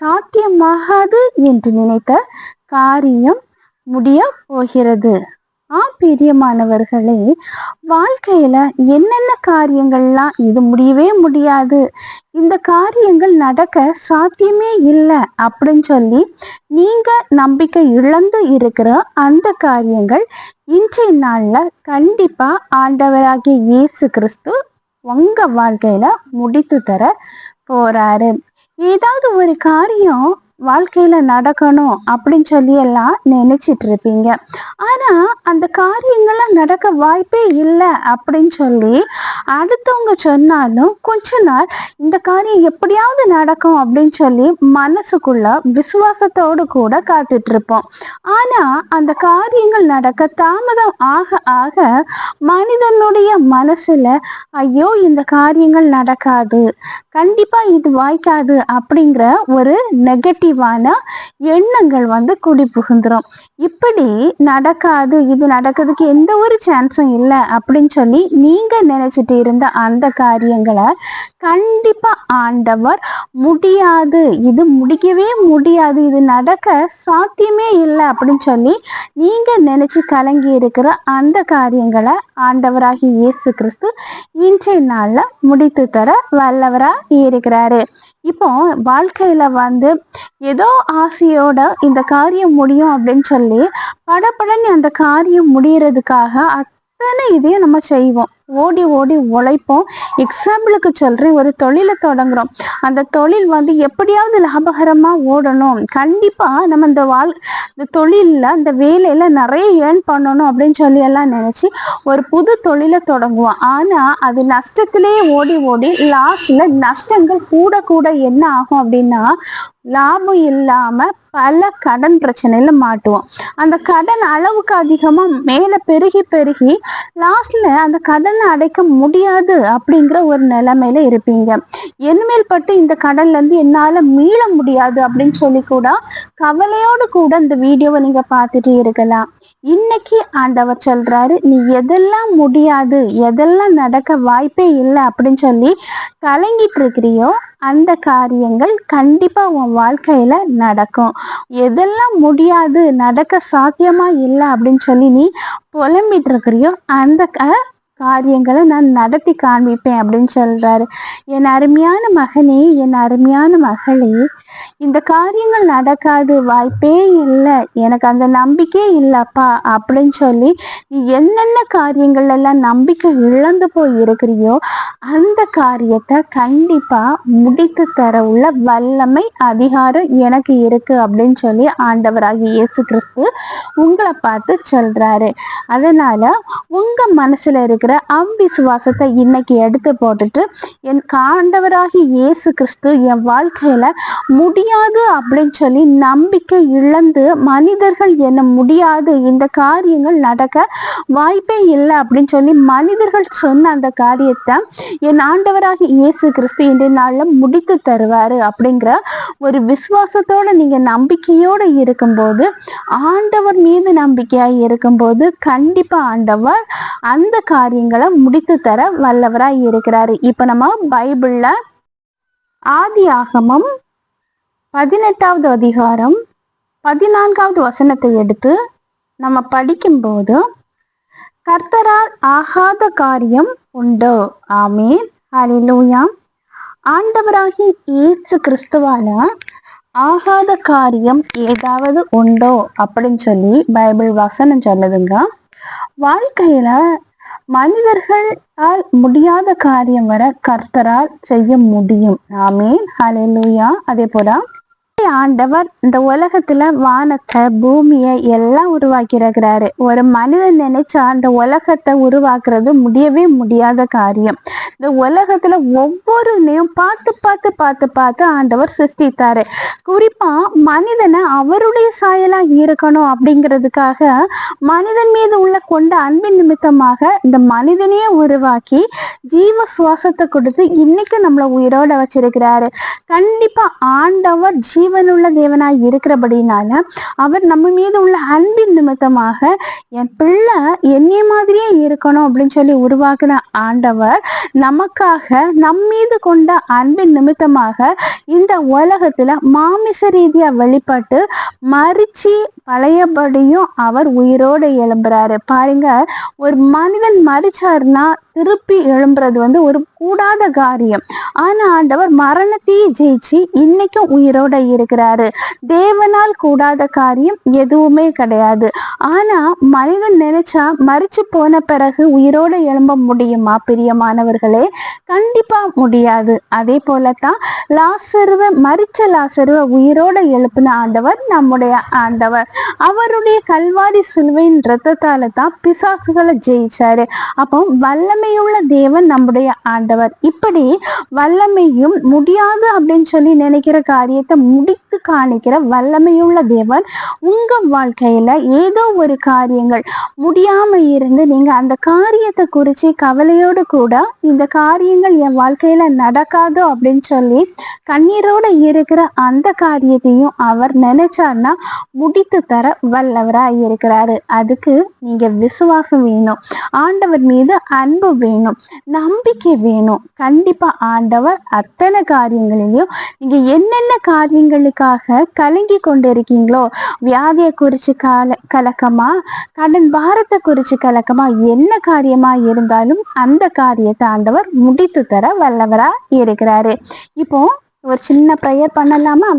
சாத்தியமாகாது என்று நினைத்த காரியம் முடிய போகிறது. ஆம் பிரியமானவர்களே வாழ்க்கையில என்னென்ன காரியங்கள்லாம் இது முடியவே முடியாது. இந்த காரியங்கள் நடக்க சாத்தியமே இல்லை அப்படின்னு சொல்லி நீங்க நம்பிக்கை இழந்து இருக்கிற அந்த காரியங்கள் இன்றைய நாள்ல கண்டிப்பா ஆண்டவராகிய இயேசு கிறிஸ்து உங்க வாழ்க்கையில முடித்து தர போறாரு. ஏதாவது ஒரு காரியம் வாழ்க்கையில நடக்கணும் அப்படின்னு சொல்லி எல்லாம் நினைச்சிட்டு இருப்பீங்க ஆனா அந்த காரியங்கள்லாம் நடக்க வாய்ப்பே இல்லை அப்படின்னு சொல்லி அடுத்தவங்க சொன்னாலும் கொஞ்ச நாள் இந்த காரியம் எப்படியாவது நடக்கும் அப்படின்னு சொல்லி மனசுக்குள்ள விசுவாசத்தோடு கூட காத்துட்டு இருப்போம் ஆனா அந்த காரியங்கள் நடக்க தாமதம் ஆக ஆக மனிதனுடைய மனசுல ஐயோ இந்த காரியங்கள் நடக்காது. கண்டிப்பா இது வாய்க்காது அப்படிங்கிற ஒரு நெகட்டிவ் நெகட்டிவான எண்ணங்கள் வந்து குடி புகுந்துரும். இப்படி நடக்காது இது நடக்கிறதுக்கு எந்த ஒரு சான்ஸும் இல்லை அப்படின்னு சொல்லி நீங்க நினைச்சிட்டு இருந்த அந்த காரியங்களை கண்டிப்பா ஆண்டவர் முடியாது. இது முடிக்கவே முடியாது. இது நடக்க சாத்தியமே இல்லை அப்படின்னு சொல்லி நீங்க நினைச்சு கலங்கி இருக்கிற அந்த காரியங்களை ஆண்டவராகி இயேசு கிறிஸ்து இன்றைய நாளில் முடித்து தர வல்லவரா இருக்கிறாரு. இப்போ வாழ்க்கையில வந்து ஏதோ ஆசையோட இந்த காரியம் முடியும் அப்படின்னு சொல்லி படப்படன்னு அந்த காரியம் முடியறதுக்காக அத்தனை இதையும் நம்ம செய்வோம். ஓடி ஓடி உழைப்போம். எக்ஸாம்பிளுக்கு சொல்றேன் ஒரு தொழிலை தொடங்குறோம். அந்த தொழில் வந்து எப்படியாவது லாபகரமா ஓடணும். கண்டிப்பா நம்ம இந்த வாழ் இந்த தொழிலில் இந்த வேலையில நிறைய ஏர்ன் பண்ணணும் அப்படின்னு சொல்லி எல்லாம் நினைச்சு ஒரு புது தொழிலை தொடங்குவோம். ஆனா அது நஷ்டத்திலேயே ஓடி ஓடி லாஸ்ட்ல நஷ்டங்கள் கூட கூட என்ன ஆகும் அப்படின்னா லாபம் இல்லாம பல கடன் பிரச்சனையில மாட்டுவோம். அந்த கடன் அளவுக்கு அதிகமா மேல பெருகி பெருகி லாஸ்ட்ல அந்த கடனை அடைக்க முடியாது அப்படிங்கிற ஒரு நிலைமையில இருப்பீங்க. என்மேல் பட்டு இந்த கடன்ல இருந்து என்னால மீள முடியாது அப்படின்னு சொல்லி கூட கவலையோடு கூட இந்த வீடியோவை நீங்க பார்த்துட்டு இருக்கலாம். இன்னைக்கு ஆண்டவர் சொல்றாரு நீ எதெல்லாம் முடியாது எதெல்லாம் நடக்க வாய்ப்பே இல்லை அப்படின்னு சொல்லி கலங்கிட்டு இருக்கிறியோ அந்த காரியங்கள் கண்டிப்பா உன் வாழ்க்கையில நடக்கும். எதெல்லாம் முடியாது நடக்க சாத்தியமா இல்லை அப்படின்னு சொல்லி நீ புலம்பிட்டு இருக்கிறியோ அந்த க- காரியங்களை நான் நடத்தி காண்பிப்பேன் அப்படின்னு சொல்றாரு. என் அருமையான மகனே என் அருமையான மகளே இந்த காரியங்கள் நடக்காது வாய்ப்பே இல்லை எனக்கு அந்த நம்பிக்கையே இல்லப்பா அப்படின்னு சொல்லி நீ என்னென்ன காரியங்கள் எல்லாம் நம்பிக்கை இழந்து போய் இருக்கிறியோ அந்த காரியத்தை கண்டிப்பா முடித்து தர உள்ள வல்லமை அதிகாரம் எனக்கு இருக்கு அப்படின்னு சொல்லி ஆண்டவராகிய இயேசு கிறிஸ்து உங்களை பார்த்து சொல்றாரு. அதனால உங்க மனசுல இருக்கிற அவ்விசுவாசத்தை இன்னைக்கு எடுத்து போட்டுட்டு என் காண்டவராகி இயேசு கிறிஸ்து என் வாழ்க்கையில முடியாது அப்படின்னு சொல்லி நம்பிக்கை இழந்து மனிதர்கள் என்ன முடியாது இந்த காரியங்கள் நடக்க வாய்ப்பே இல்லை அப்படின்னு சொல்லி மனிதர்கள் சொன்ன அந்த காரியத்தை என் ஆண்டவராகி இயேசு கிறிஸ்து இந்த நாளில் முடித்து தருவாரு அப்படிங்கிற ஒரு விசுவாசத்தோட நீங்க நம்பிக்கையோட இருக்கும்போது ஆண்டவர் மீது நம்பிக்கையாய் இருக்கும்போது கண்டிப்பா ஆண்டவர் அந்த காரியங்களை முடித்து தர வல்லவராய் இருக்கிறாரு. இப்ப நம்ம பைபிள்ல ஆதி ஆகமம் பதினெட்டாவது அதிகாரம் பதினான்காவது வசனத்தை எடுத்து நம்ம படிக்கும்போது கர்த்தரால் ஆகாத காரியம் உண்டு. ஆமேன். ஹalleluya. ஆண்டவராகி இயேசு கிறிஸ்துவால ஆகாத காரியம் ஏதாவது உண்டோ அப்படின்னு சொல்லி பைபிள் வசனம் சொல்லுதுங்க. வாழ்க்கையில மனிதர்களால் முடியாத காரியம் வர கர்த்தரால் செய்ய முடியும். ஆமேன். ஹalleluya. அதே போல ஆண்டவர் இந்த உலகத்துல வானத்தை பூமியை எல்லாம் உருவாக்கி இருக்கிறாரு ஒரு மனிதன் நினைச்சா அந்த உலகத்தை உருவாக்குறது முடியவே முடியாத காரியம். இந்த உலகத்துல ஒவ்வொரு பார்த்து பார்த்து பார்த்து பார்த்து ஆண்டவர் சிருஷ்டித்தாரு. குறிப்பா மனிதனை அவருடைய சாயலா இருக்கணும் அப்படிங்கிறதுக்காக மனிதன் மீது உள்ள கொண்ட அன்பின் நிமித்தமாக இந்த மனிதனையே உருவாக்கி ஜீவ சுவாசத்தை கொடுத்து இன்னைக்கு நம்மளை உயிரோட வச்சிருக்கிறாரு. கண்டிப்பா ஆண்டவர் ஜீவனுள்ள தேவனாய் இருக்கிறபடினால அவர் நம்ம மீது உள்ள அன்பின் நிமித்தமாக என் பிள்ளை என்னைய மாதிரியே இருக்கணும் அப்படின்னு சொல்லி உருவாக்குன ஆண்டவர் நமக்காக நம் மீது கொண்ட அன்பின் நிமித்தமாக இந்த உலகத்துல மாமிச ரீதியா வெளிப்பட்டு மறிச்சு பழையபடியும் அவர் உயிரோடு எழும்புறாரு. பாருங்க ஒரு மனிதன் மறிச்சாருன்னா திருப்பி எழும்புறது வந்து ஒரு கூடாத காரியம். ஆனா ஆண்டவர் மரணத்தையே ஜெயிச்சு இன்னைக்கும் உயிரோட இருக்கிறாரு. தேவனால் கூடாத காரியம் எதுவுமே கிடையாது. ஆனா மனிதன் நினைச்சா மறிச்சு போன பிறகு உயிரோட எழும்ப முடியுமா பிரியமானவர்களே? கண்டிப்பா முடியாது. அதே போலத்தான் லாசருவ மறிச்ச லாசருவ உயிரோட எழுப்பின ஆண்டவர் நம்முடைய ஆண்டவர். அவருடைய கல்வாரி சிலுவையின் ரத்தத்தால தான் பிசாசுகளை ஜெயிச்சாரு. அப்போ வல்லமையுள்ள தேவன் நம்முடைய ஆண்டவர். இப்படி வல்லமையும் முடியாது அப்படின்னு சொல்லி நினைக்கிற காரியத்தை முடித்து காணிக்கிற வல்லமையுள்ள தேவன் உங்க வாழ்க்கையில ஏதோ ஒரு காரியங்கள் முடியாம இருந்து நீங்க அந்த காரியத்தை குறிச்சு கவலையோடு கூட இந்த காரியங்கள் என் வாழ்க்கையில நடக்காதோ அப்படின்னு சொல்லி கண்ணீரோட இருக்கிற அந்த காரியத்தையும் அவர் நினைச்சார்னா முடித்து தர வல்லவரா இருக்கிறாரு. அதுக்கு நீங்க விசுவாசம் வேணும். ஆண்டவர் மீது அன்பு வேணும். நம்பிக்கை வேணும். கண்டிப்பா ஆண்டவர் அத்தனை காரியங்களிலையும் நீங்க என்னென்ன காரியங்கள் காரியங்களுக்காக கலங்கி கொண்டு இருக்கீங்களோ வியாதியை குறிச்சு கால கலக்கமா? கடன் பாரத்தை குறிச்சு கலக்கமா? என்ன காரியமா இருந்தாலும் அந்த காரியத்தை ஆண்டவர் முடித்து தர வல்லவரா இருக்கிறாரு. இப்போ ஒரு சின்ன ப்ரேயர் பண்ணலாமா?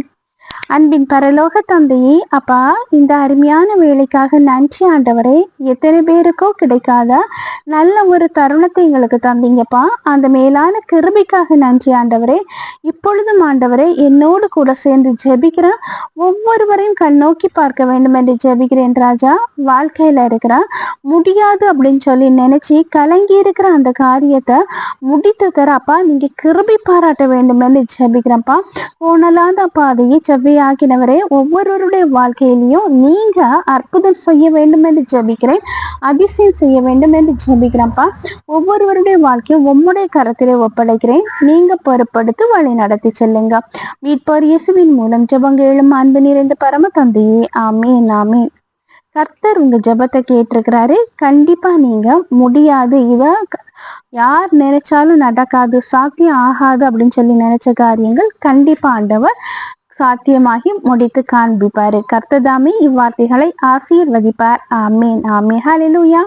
அன்பின் பரலோக தந்தையே அப்பா இந்த அருமையான வேலைக்காக நன்றி ஆண்டவரே. எத்தனை பேருக்கோ கிடைக்காத நல்ல ஒரு தருணத்தை எங்களுக்கு தந்தீங்கப்பா. அந்த மேலான கிருபிக்காக நன்றி ஆண்டவரே. இப்பொழுதும் ஆண்டவரே என்னோடு கூட சேர்ந்து ஜெபிக்கிற ஒவ்வொருவரையும் கண்ணோக்கி பார்க்க வேண்டும் என்று ஜெபிக்கிறேன் ராஜா. வாழ்க்கையில இருக்கிற முடியாது அப்படின்னு சொல்லி நினைச்சு கலங்கி இருக்கிற அந்த காரியத்தை முடித்து தர அப்பா நீங்க கிருபி பாராட்ட வேண்டும் என்று ஜெபிக்கிறப்பா போனலாத பாதையை செவ்வையாக்கினவரே ஒவ்வொருவருடைய வாழ்க்கையிலையும் நீங்க அற்புதம் செய்ய வேண்டும் என்று ஜெபிக்கிறேன் அதிசயம் செய்ய வேண்டும் என்று ஜெபிக்கிறேன்ப்பா. ஒவ்வொருவருடைய வாழ்க்கையும் உம்முடைய கரத்திலே ஒப்படைக்கிறேன். நீங்க பொறுப்படுத்தி வழி நடத்தி செல்லுங்க. மீட்பார் இயேசுவின் மூலம் ஜபங்க எழும் அன்பு நிறைந்த பரம தந்தையே ஆமீன் ஆமீன். கர்த்தர் உங்க ஜெபத்தை கேட்டிருக்கிறாரு. கண்டிப்பா நீங்க முடியாது. இத யார் நினைச்சாலும் நடக்காது சாத்தியம் ஆகாது அப்படின்னு சொல்லி நினைச்ச காரியங்கள் கண்டிப்பா ஆண்டவர் சாத்தியமாகி முடித்து காண்பிப்பாரு. கர்த்ததாமே இவ்வார்த்தைகளை ஆசீர்வதிப்பார். ஆமீன். ஆமே ஹalleluya